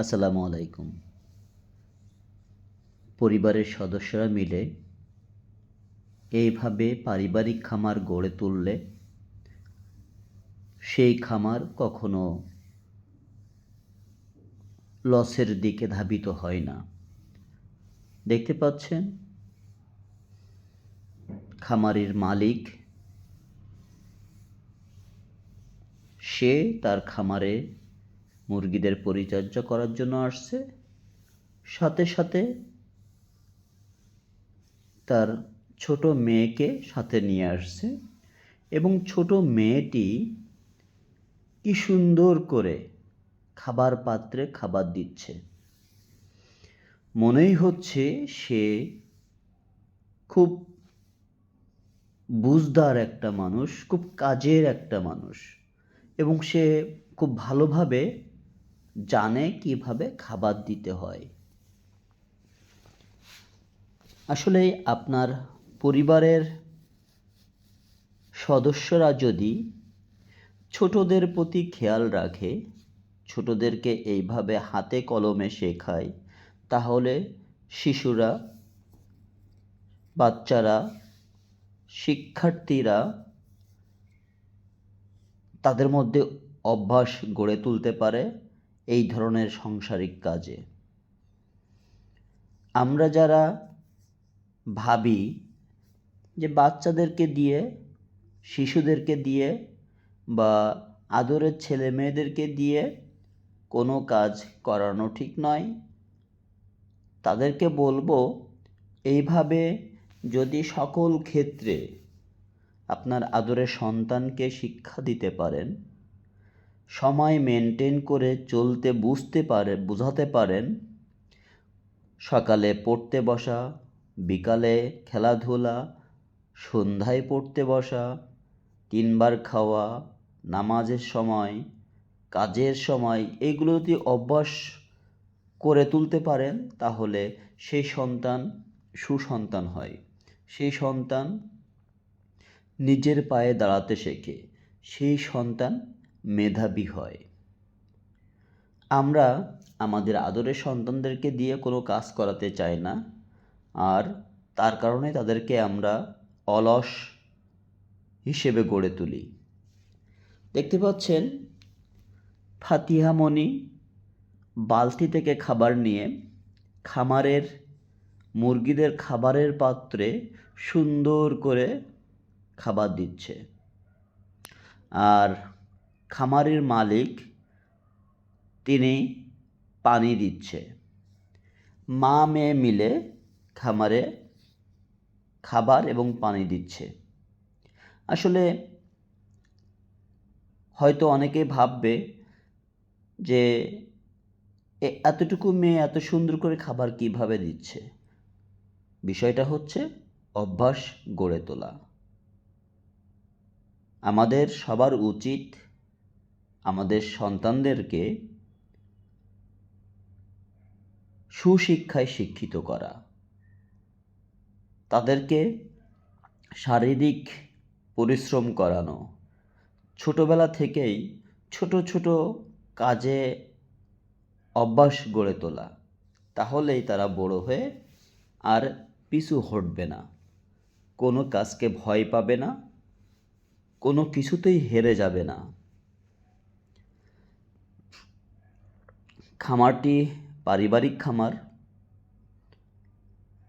আসসালামু আলাইকুম। পরিবারের সদস্যরা মিলে এইভাবে পারিবারিক খামার গড়ে তুললে, সেই খামার কখনো লসের দিকে ধাবিত হয় না। দেখতে পাচ্ছেন, খামারের মালিক সে তার খামারে মুরগিদের পরিচর্যা করার জন্য আসছে। সাথে সাথে তার ছোট মেয়েকে সাথে নিয়ে আসছে এবং ছোট মেয়েটি কি সুন্দর করে খাবার পাত্রে খাবার দিচ্ছে। মনেই হচ্ছে সে খুব বুঝদার একটা মানুষ, খুব কাজের একটা মানুষ এবং সে খুব ভালোভাবে জানে কীভাবে খাবার দিতে হয়। আসলে আপনার পরিবারের সদস্যরা যদি ছোটদের প্রতি খেয়াল রাখে, ছোটদেরকে এইভাবে হাতে কলমে শেখায়, তাহলে শিশুরা, বাচ্চারা, শিক্ষার্থীরা তাদের মধ্যে অভ্যাস গড়ে তুলতে পারে। এই ধরনের সাংসারিক কাজে। আমরা যারা ভাবি যে বাচ্চাদেরকে দিয়ে, শিশুদেরকে দিয়ে বা আদরের ছেলে মেয়েদেরকে দিয়ে কোনো কাজ করানো ঠিক নয়, তাদেরকে বলব এইভাবে যদি সকল ক্ষেত্রে আপনার আদরের সন্তানকে শিক্ষা দিতে পারেন সময় মেনটেন করে চলতে বুঝতে পারে, বোঝাতে পারেন। সকালে পড়তে বসা, বিকালে খেলাধুলা, সন্ধ্যায় পড়তে বসা, তিনবার খাওয়া, নামাজের সময়, কাজের সময় এইগুলো যদি অভ্যাস করে তুলতে পারেন, তাহলে সেই সন্তান সুসন্তান হয়। সেই সন্তান নিজের পায়ে দাঁড়াতে শেখে। সেই সন্তান মেধাবী হয়। আমরা আমাদের আদরের সন্তানদেরকে দিয়ে কোনো কাজ করাতে চাই না আর তার কারণে তাদেরকে আমরা অলস হিসেবে গড়ে তুলি। দেখতে পাচ্ছেন ফাতিহামণি বালতি থেকে খাবার নিয়ে খামারের, মুরগিদের খাবারের পাত্রে সুন্দর করে খাবার দিচ্ছে। আর খামারের মালিক তিনি পানি দিচ্ছে। মা মেয়ে মিলে খামারে খাবার এবং পানি দিচ্ছে। আসলে হয়তো অনেকে ভাববে যে এতটুকু মেয়ে এত সুন্দর করে খাবার কীভাবে দিচ্ছে? বিষয়টা হচ্ছে অভ্যাস গড়ে তোলা। আমাদের সবার উচিত আমাদের সন্তানদেরকে সুশিক্ষায় শিক্ষিত করা। তাদেরকে শারীরিক পরিশ্রম করানো। ছোটোবেলা থেকেই ছোট ছোট কাজে অভ্যাস গড়ে তোলা। তাহলেই তারা বড় হয়ে আর পিছু হটবে না। কোনো কাজকে ভয় পাবে না, কোনো কিছুতেই হেরে যাবে না। খামারটি পারিবারিক খামার।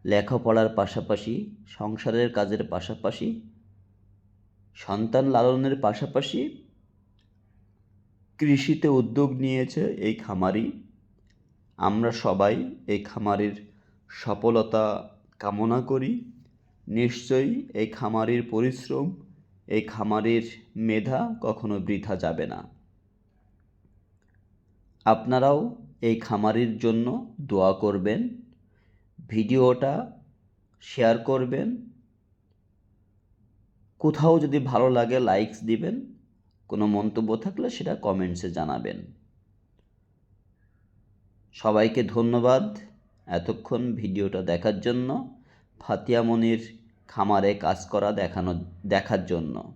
লেখাপড়ার পাশাপাশি, সংসারের কাজের পাশাপাশি সন্তান লালনের পাশাপাশি কৃষিতে উদ্যোগ নিয়েছে এই খামারি আমরা সবাই এই খামারির সফলতা কামনা করি। নিশ্চয়ই এই খামারির পরিশ্রম, এই খামারির মেধা কখনো বৃথা যাবে না। আপনারাও এই খামারির জন্য দোয়া করবেন, ভিডিওটা শেয়ার করবেন, কোথাও যদি ভালো লাগে লাইকস দিবেন, কোনো মন্তব্য থাকলে সেটা কমেন্টসে জানাবেন। সবাইকে ধন্যবাদ এতক্ষণ ভিডিওটা দেখার জন্য ফাতিয়ামনির খামারে কাজ করা দেখানো দেখার জন্য।